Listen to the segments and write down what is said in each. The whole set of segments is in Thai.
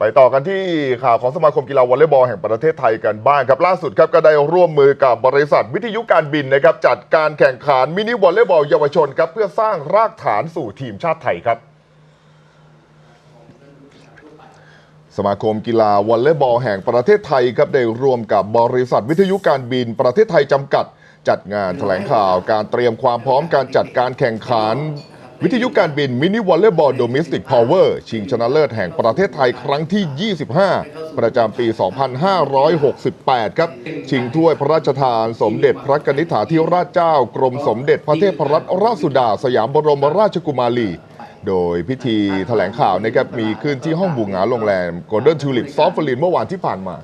ไปต่อกันที่ข่าวของสมาคมกีฬาวอลเลย์บอลแห่งประเทศไทยกันบ้างครับล่าสุดครับก็ได้ร่วมมือกับบริษัทวิทยุการบินนะครับจัดการแข่งขันมินิวอลเลย์บอลเยาวชนครับเพื่อสร้างรากฐานสู่ทีมชาติไทยครับ สมาคมกีฬาวอลเลย์บอลแห่งประเทศไทยครับได้ร่วมกับบริษัทวิทยุการบินประเทศไทยจำกัด จัดงานแถลงข่าวการเตรียมความพร้อมการจัดการแข่งขัน วิทยุการบินมินิวอลเลย์บอลโดมิสติกพาวเวอร์ชิงชนะเลิศแห่งประเทศไทยครั้งที่ 25 ประจำปี 2568 ครับ ชิงถ้วยพระราชทานสมเด็จพระกนิษฐาธิราชเจ้ากรมสมเด็จพระเทพรัตนราชสุดา สยามบรมราชกุมารีโดยพิธีแถลงข่าวนะครับมีขึ้นที่ห้องบูหงาโรงแรม Golden Tulip ซอฟฟลินเมื่อวานที่ผ่านมา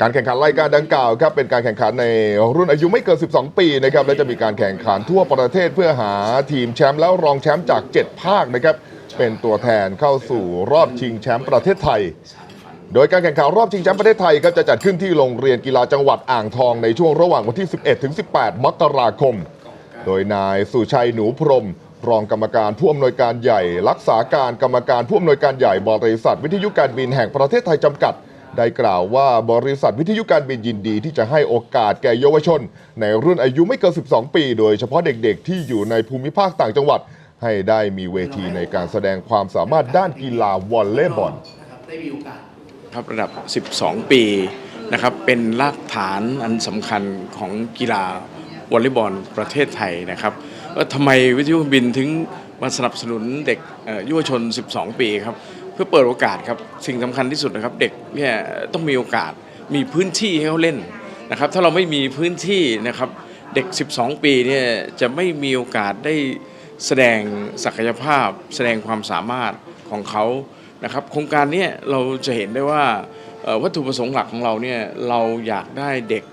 การแข่งขันรายการดังกล่าวครับเป็นการแข่งขันในรุ่นอายุไม่เกิน 12 ปีนะครับและจะมีการแข่งขันทั่วประเทศเพื่อหาทีมแชมป์แล้วรองแชมป์จาก 7 ภาคนะครับเป็นตัวแทนเข้าสู่รอบชิงแชมป์ประเทศไทย โดยการแข่งขันรอบชิงแชมป์ประเทศไทยก็จะจัดขึ้นที่โรงเรียนกีฬาจังหวัดอ่างทองในช่วงระหว่างวันที่ 11 ถึง 18 มกราคม โดยนายสุชัยหนูพรมรองกรรมการผู้อำนวยการใหญ่ รักษาการกรรมการผู้อำนวยการใหญ่บริษัท วิทยุการบินแห่งประเทศไทยจำกัด ได้กล่าวว่าบริษัทวิทยุการบินยินดีที่จะให้โอกาสแก่เยาวชน ในรุ่นอายุไม่เกิน 12 ปี โดยเฉพาะเด็กๆ ที่อยู่ในภูมิภาคต่างจังหวัด ให้ได้มีเวทีในการแสดงความสามารถด้านกีฬาวอลเลย์บอลครับได้มีโอกาสระดับ 12 ปีนะครับเป็นรากฐานอันสำคัญของกีฬาวอลเลย์บอลประเทศไทยนะครับว่าทำไมวิทยุการบินถึงมาสนับสนุนเด็กเยุวชน 12 ปีครับ เพื่อเปิดโอกาสครับสิ่งสำคัญที่สุดนะครับ เด็กเนี่ยต้องมีโอกาสมีพื้นที่ให้เขาเล่นนะครับ ถ้าเราไม่มีพื้นที่นะครับ เด็ก 12 ปีเนี่ยจะไม่มีโอกาสได้แสดงศักยภาพ แสดงความสามารถของเขานะครับโครงการนี้เราจะเห็นได้ว่าวัตถุประสงค์หลักของเราเนี่ยเราอยากได้เด็ก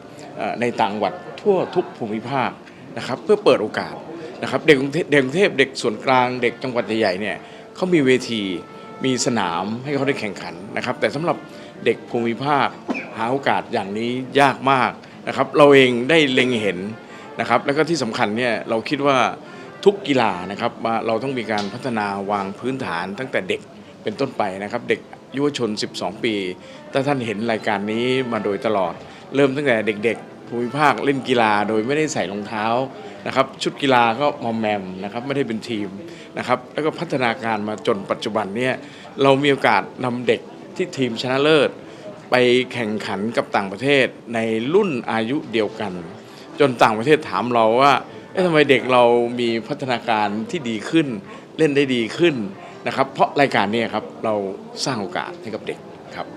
ในต่างจังหวัดทั่วทุกภูมิภาคนะครับเพื่อเปิดโอกาสนะครับเด็กกรุงเทพเด็กกรุงเทพเด็กส่วนกลางเด็กจังหวัดใหญ่ๆเนี่ยเขามีเวที มีสนามให้เขาได้แข่งขันนะครับ แต่สำหรับเด็กภูมิภาคหาโอกาสอย่างนี้ยากมากนะครับ เราเองได้เล็งเห็นนะครับ แล้วก็ที่สำคัญเนี่ยเราคิดว่าทุกกีฬานะครับเราต้องมีการพัฒนาวางพื้นฐานตั้งแต่เด็กเป็นต้นไปนะครับ เด็กยุวชน 12 ปี ถ้าท่านเห็นรายการนี้มาโดยตลอด เริ่มตั้งแต่เด็ก ๆ ภูมิภาคเล่นกีฬาโดยไม่ได้ใส่รองเท้า นะครับชุดกีฬาก็มอมแมมนะครับไม่ได้เป็นทีมนะครับแล้วก็พัฒนาการมาจนปัจจุบันเนี่ยเรามีโอกาสนำเด็กที่ทีมชนะเลิศ ไปแข่งขันกับต่างประเทศในรุ่นอายุเดียวกัน จนต่างประเทศถามเราว่าเอ๊ะทำไมเด็กเรามีพัฒนาการที่ดีขึ้น เล่นได้ดีขึ้นนะครับ เพราะรายการนี้ครับเราสร้างโอกาสให้กับเด็กครับ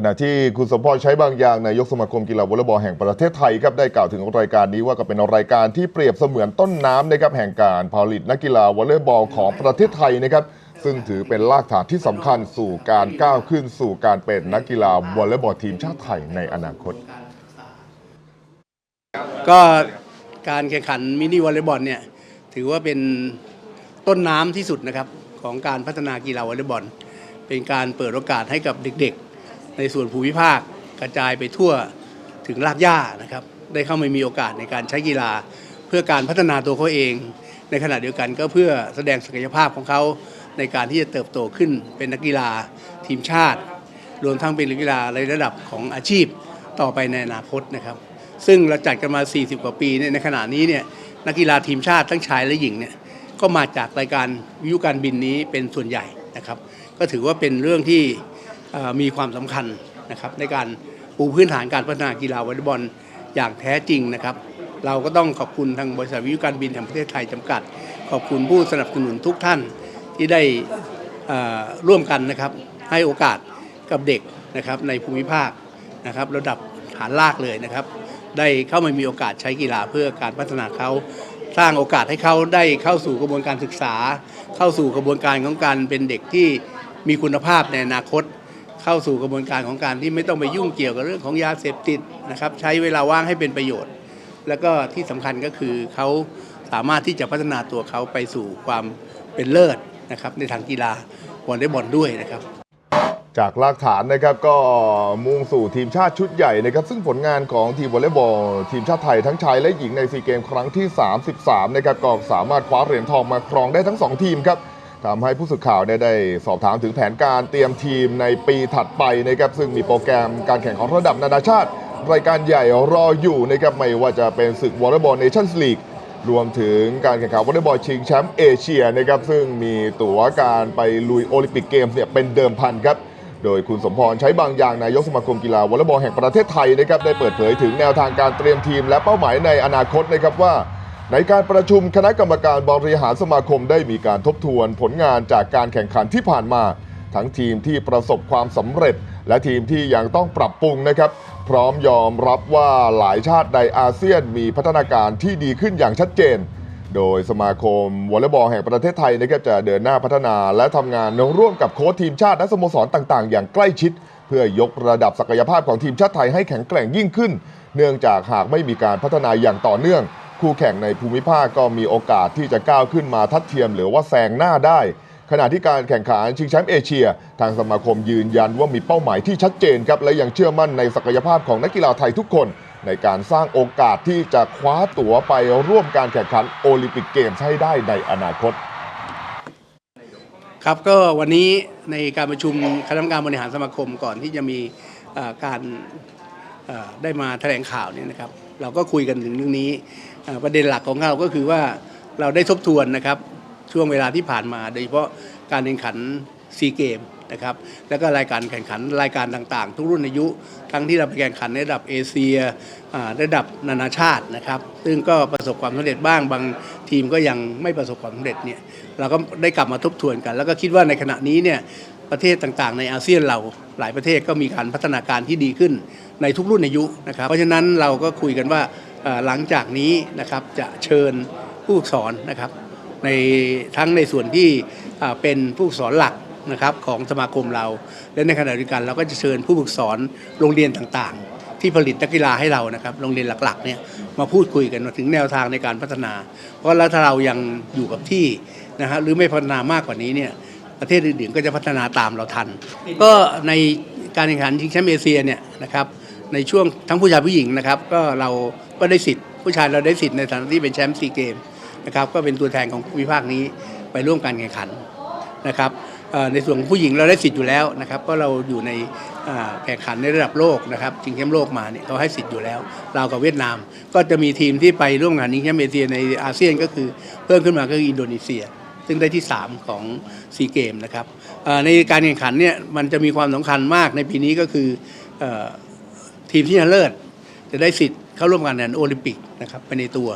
ขณะที่คุณสมพรใช้บางอย่างนายกสมาคมกีฬาวอลเลย์บอลแห่งประเทศไทยครับได้กล่าวถึงรายการนี้ว่าก็เป็นรายการที่เปรียบเสมือนต้นน้ำนะครับแห่งการผลิตนักกีฬาวอลเลย์บอลของประเทศไทยนะครับซึ่งถือเป็นรากฐานที่สำคัญสู่การก้าวขึ้นสู่การเป็นนักกีฬาวอลเลย์บอลทีมชาติไทยในอนาคต ก็การแข่งขันมินิวอลเลย์บอลเนี่ยถือว่าเป็นต้นน้ำที่สุดนะครับของการพัฒนากีฬาวอลเลย์บอล เป็นการเปิดโอกาสให้กับเด็กๆ ในส่วนภูมิภาคกระจายไปทั่วถึงรากหญ้านะครับ ได้เข้ามามีโอกาสในการใช้กีฬา เพื่อการพัฒนาตัวเขาเอง ในขณะเดียวกันก็เพื่อแสดงศักยภาพของเขาในการที่จะเติบโตขึ้นเป็นนักกีฬาทีมชาติ รวมทั้งเป็นนักกีฬาในระดับของอาชีพต่อไปในอนาคตนะครับ ซึ่งเราจัดกันมา 40 กว่าปีเนี่ยในขณะนี้เนี่ยนักกีฬาทีมชาติทั้งชายและหญิงเนี่ยก็มาจากรายการวิทยุการบินนี้เป็นส่วนใหญ่นะครับ ก็ถือว่าเป็นเรื่องที่ มีความสำคัญนะครับในการปูพื้นฐานการพัฒนากีฬาวอลเลย์บอลอย่างแท้จริงนะครับ เราก็ต้องขอบคุณทางบริษัทวิทยุการบินแห่งประเทศไทยจำกัด ขอบคุณผู้สนับสนุนทุกท่านที่ได้ร่วมกันนะครับ ให้โอกาสกับเด็กนะครับในภูมิภาคนะครับ ระดับฐานรากเลยนะครับ ได้เข้ามามีโอกาสใช้กีฬาเพื่อการพัฒนาเขาสร้างโอกาสให้เขาได้เข้าสู่กระบวนการศึกษา เข้าสู่กระบวนการของการเป็นเด็กที่มีคุณภาพในอนาคต เข้าสู่กระบวนการของการที่ไม่ต้องไปยุ่งเกี่ยวกับเรื่องของยาเสพติดนะครับ ใช้เวลาว่างให้เป็นประโยชน์ แล้วก็ที่สำคัญก็คือเขาสามารถที่จะพัฒนาตัวเขาไปสู่ความเป็นเลิศนะครับในทางกีฬาวอลเลย์บอลด้วยนะครับจากรากฐานนะครับก็มุ่งสู่ทีมชาติชุดใหญ่นะครับ ซึ่งผลงานของทีมวอลเลย์บอล ทีมชาติไทยทั้งชายและหญิงในซีเกมครั้งที่ 33 นะครับก็สามารถคว้าเหรียญทองมาครองได้ทั้ง 2 ทีมครับ ทำให้ผู้สื่อข่าวเนี่ยได้สอบถามถึงแผนการเตรียมทีมในปีถัดไปนะครับซึ่งมีโปรแกรมการแข่งขันระดับนานาชาติ รายการใหญ่รออยู่นะครับไม่ว่าจะเป็นศึกวอลเลย์บอลเนชั่นส์ลีกรวมถึงการแข่งขันวอลเลย์บอลชิงแชมป์เอเชียนะครับซึ่งมีตั๋วการไปลุยโอลิมปิกเกมส์เนี่ยเป็นเดิมพันครับโดยคุณสมพรใช้บางอย่างนายกสมาคมกีฬาวอลเลย์บอลแห่งประเทศไทยนะครับได้เปิดเผยถึงแนวทางการเตรียมทีมและเป้าหมายในอนาคตนะครับว่า ในการประชุมคณะกรรมการบริหารสมาคมได้มีการทบทวนผลงานจากการแข่งขันที่ผ่านมา ทั้งทีมที่ประสบความสำเร็จ และทีมที่ยังต้องปรับปรุงนะครับ พร้อมยอมรับว่าหลายชาติในอาเซียนมีพัฒนาการที่ดีขึ้นอย่างชัดเจน โดยสมาคมวอลเลย์บอลแห่งประเทศไทยนะครับจะเดินหน้าพัฒนาและทำงานร่วมกับโค้ชทีมชาติและสโมสรต่าง ๆ อย่างใกล้ชิด เพื่อยกระดับศักยภาพของทีมชาติไทยให้แข็งแกร่งยิ่งขึ้น เนื่องจากหากไม่มีการพัฒนาอย่างต่อเนื่อง คู่แข่งในภูมิภาคก็มีโอกาสที่จะก้าวขึ้นมาทัดเทียมหรือว่าแซงหน้าได้ ขณะที่การแข่งขันชิงแชมป์เอเชีย ทางสมาคมยืนยันว่ามีเป้าหมายที่ชัดเจนครับและยังเชื่อมั่นในศักยภาพของนักกีฬาไทยทุกคน ในการสร้างโอกาสที่จะคว้าตั๋วไปร่วมการแข่งขันโอลิมปิกเกมส์ให้ได้ในอนาคต ครับก็วันนี้ในการประชุมคณะกรรมการบริหารสมาคมก่อนที่จะมีการได้มาแถลงข่าวเนี่ยนะครับ เราก็คุยกันถึงเรื่องนี้ประเด็นหลักของเราก็คือว่าเราได้ทบทวนนะครับช่วงเวลาที่ผ่านมา โดยเฉพาะการแข่งขันซีเกมนะครับแล้วก็รายการแข่งขันรายการต่างๆ ทุกรุ่นอายุ ทั้งที่เราไปแข่งขันในระดับเอเชียระดับนานาชาตินะครับ ซึ่งก็ประสบความสำเร็จบ้างบางทีมก็ยังไม่ประสบความสำเร็จเนี่ยเราก็ได้กลับมาทบทวนกัน แล้วก็คิดว่าในขณะนี้เนี่ยประเทศต่างๆ ในอาเซียนเราหลายประเทศก็มีการพัฒนาการที่ดีขึ้น ในทุกรุ่นอายุนะครับ เพราะฉะนั้นเราก็คุยกันว่าหลังจากนี้นะครับจะเชิญผู้สอนนะครับ ในทั้งในส่วนที่เป็นผู้สอนหลักนะครับของสมาคมเรา และในขณะเดียวกันเราก็จะเชิญผู้ฝึกสอนโรงเรียนต่างๆ ที่ผลิตนักกีฬาให้เรานะครับโรงเรียนหลักๆเนี่ยมาพูดคุยกันถึงแนวทางในการพัฒนา เพราะแล้วถ้าเรายังอยู่กับที่นะฮะหรือไม่พัฒนามากกว่านี้เนี่ยประเทศอื่นๆก็จะพัฒนาตามเราทัน ก็ในการแข่งขันชิงแชมป์เอเชียเนี่ยนะครับ ในช่วงทั้งผู้ชายผู้หญิงนะครับก็เราก็ได้สิทธิ์ผู้ชายเราได้สิทธิ์ในฐานะที่เป็นแชมป์ซีเกมนะครับก็เป็นตัวแทนของภูมิภาคนี้ไปร่วมการแข่งขันนะครับในส่วนของผู้หญิงเราได้สิทธิ์อยู่แล้วนะครับเพราะเราอยู่ในแข่งขันในระดับโลกนะครับชิงแชมป์โลกมาเนี่ยเขาให้สิทธิ์อยู่แล้วเรากับเวียดนาม ก็จะมีทีมที่ไปร่วมงานชิงแชมป์เอเชียในอาเซียนก็คือเพิ่มขึ้นมาก็คืออินโดนีเซีย ซึ่งได้ที่ 3 ของซีเกมนะครับในการแข่งขันเนี่ยมันจะมีความสำคัญมากในปีนี้ก็คืออ ทีมที่ชนะเลิศจะได้สิทธิ์เข้าร่วมการแข่งโอลิมปิกนะครับไปในตัว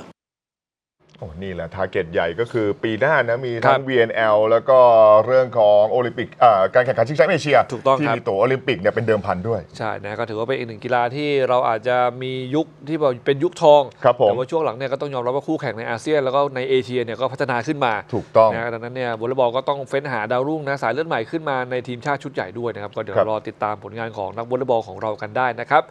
โอ้นี่แหละทาร์เก็ตใหญ่ก็คือปีหน้านะมีครัทั้งบ VNL แล้วก็เรื่องของโอลิมปิกอ่าการแข่งขันชิงแชมป์เอเชียถูกต้องที่ครับมีตั๋วโอลิมปิกเนี่ยเป็นเดิมพันด้วย ใช่นะก็ถือว่าเป็นอีกหนึ่งกีฬาที่เราอาจจะมียุคที่แบบเป็นยุคทองครับผมแต่ว่าช่วงหลังเนี่ยก็ต้องยอมรับว่าคู่แข่งในอาเซียนแล้วก็ในเอเชียเนี่ยก็พัฒนาขึ้นมาถูกต้องนะดังนั้นเนี่ยวอลเลย์บอลก็ต้องเฟ้นหาดาวรุ่งนะสายเลือดใหม่ขึ้นมาในทีมชาติชุดใหญ่ด้วยนะครับก็เดี๋ยวครับรอติดตามผลงานของนักวอลเลย์บอลของเรากันได้นะครับ